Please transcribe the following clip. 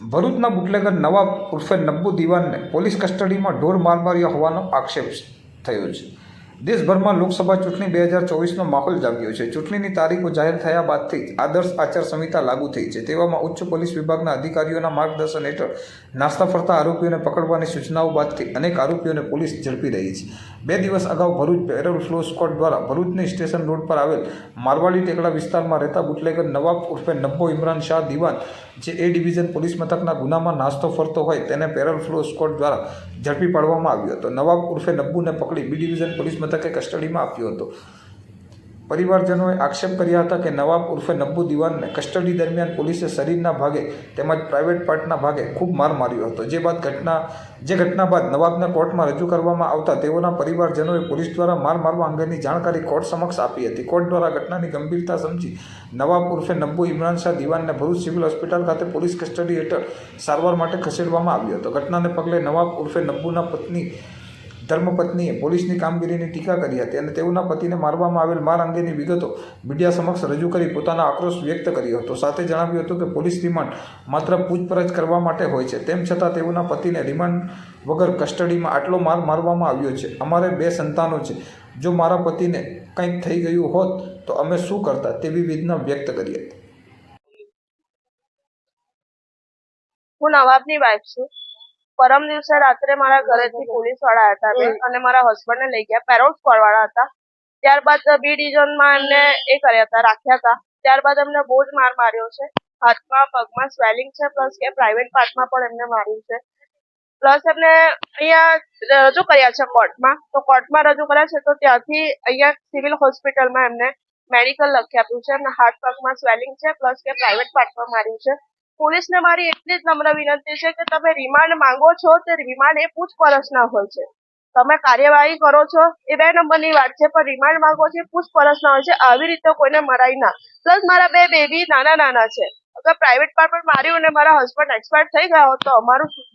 ભરૂચના બુટલેગર નવાબ ઉર્ફે નબ્બુ દિવાનને પોલીસ કસ્ટડીમાં ઢોર માર માર્યો હોવાનો આક્ષેપ થયો છે. દેશભરમાં લોકસભા ચૂંટણી બે હજાર ચોવીસનો માહોલ જાગ્યો છે. ચૂંટણીની તારીખો જાહેર થયા બાદથી જ આદર્શ આચાર સંહિતા લાગુ થઈ છે. તેવામાં ઉચ્ચ પોલીસ વિભાગના અધિકારીઓના માર્ગદર્શન હેઠળ નાસ્તા ફરતા આરોપીઓને પકડવાની સૂચનાઓ બાદથી અનેક આરોપીઓને પોલીસ ઝડપી રહી છે. બે દિવસ અગાઉ ભરૂચ પેરોલ ફ્લો સ્કોડ દ્વારા ભરૂચની સ્ટેશન રોડ પર આવેલ મારવાડી ટેકડા વિસ્તારમાં રહેતા બુટલેગર નવાબ ઉર્ફે નબ્બો ઇમરાન શાહ દિવાન, જે એ ડિવિઝન પોલીસ મથકના ગુનામાં નાસ્તો ફરતો હોય તેને પેરોલ ફ્લો સ્કોડ દ્વારા ઝડપી પાડવામાં આવ્યો હતો. નવાબ ઉર્ફે નબ્બુને પકડી બી ડિવિઝન પોલીસ મથકે કસ્ટડીમાં આપ્યો હતો. પરિવારજનોએ આક્ષેપ કર્યા હતા કે નવાબ ઉર્ફે નબ્બુ દિવાનને કસ્ટડી દરમિયાન પોલીસે શરીરના ભાગે તેમજ પ્રાઇવેટ પાર્ટના ભાગે ખૂબ માર માર્યો હતો. જે બાદ ઘટના જે ઘટના બાદ નવાબને કોર્ટમાં રજૂ કરવામાં આવતા તેઓના પરિવારજનોએ પોલીસ દ્વારા માર મારવા અંગેની જાણકારી કોર્ટ સમક્ષ આપી હતી. કોર્ટ દ્વારા ઘટનાની ગંભીરતા સમજી નવાબ ઉર્ફે નબ્બુ ઇમરાન શાહ દિવાનને ભરૂચ સિવિલ હોસ્પિટલ ખાતે પોલીસ કસ્ટડી હેઠળ સારવાર માટે ખસેડવામાં આવ્યો હતો. ઘટનાને પગલે નવાબ ઉર્ફે નબ્બુના પત્ની ધર્મપત્નીએ પોલીસની કામગીરીની ટીકા કરી હતી અને તેઓના પતિને મારવામાં આવેલ માર અંગેની વિગતો મીડિયા સમક્ષ રજૂ કરી પોતાના આક્રોશ વ્યક્ત કર્યો હતો. સાથે જણાવ્યું હતું કે પોલીસ રિમાન્ડ માત્ર પૂછપરછ કરવા માટે હોય છે. તેમ છતાં તેઓના પતિને રિમાન્ડ વગર કસ્ટડીમાં આટલો માર મારવામાં આવ્યો છે. અમારે બે સંતાનો છે. જો મારા પતિને કંઈક થઈ ગયું હોત તો અમે શું કરતા? તેવી વેદના વ્યક્ત કરી હતી. હું નવાબની વાઇફ છું. પરમ દિવસે રાત્રે મારા ઘરેથી પોલીસવાળા હતા અને મારા હસબન્ડ ને લઈ ગયા પેરોલ સ્ક્વોડ વાળા હતા. ત્યારબાદ બી ડિવિઝનમાં એમને એ કર્યા હતા રાખ્યા હતા. ત્યારબાદ એમને બહુ જ માર માર્યો છે. હાથમાં પગમાં સ્વેલિંગ છે પ્લસ કે પ્રાઇવેટ પાર્ટમાં પણ એમને માર્યું છે. પ્લસ એમને અહીંયા રજૂ કર્યા છે કોર્ટમાં તો કોર્ટમાં રજૂ કર્યા છે તો ત્યાંથી અહીંયા સિવિલ હોસ્પિટલમાં એમને મેડિકલ લખી આપ્યું છે. એમના હાથ પગમાં સ્વેલિંગ છે પ્લસ કે પ્રાઇવેટ પાર્ટમાં માર્યું છે. પોલીસને મારી એટલી જ નમ્ર વિનંતી છે કે તમે રિમાન્ડ માંગો છો તે રિમાન્ડ એ પૂછપરછના હોય છે. તમે કાર્યવાહી કરો છો એ બે નંબરની વાત છે, પણ રિમાન્ડ માંગો છો પૂછપરછના હોય છે. આવી રીતે કોઈને મરાય ના. પ્લસ મારા બે બેબી નાના નાના છે. અગર પ્રાઇવેટ પાર્ટ પણ માર્યું અને મારા હસબન્ડ એક્સપાયર થઈ ગયા હોત તો અમારું શું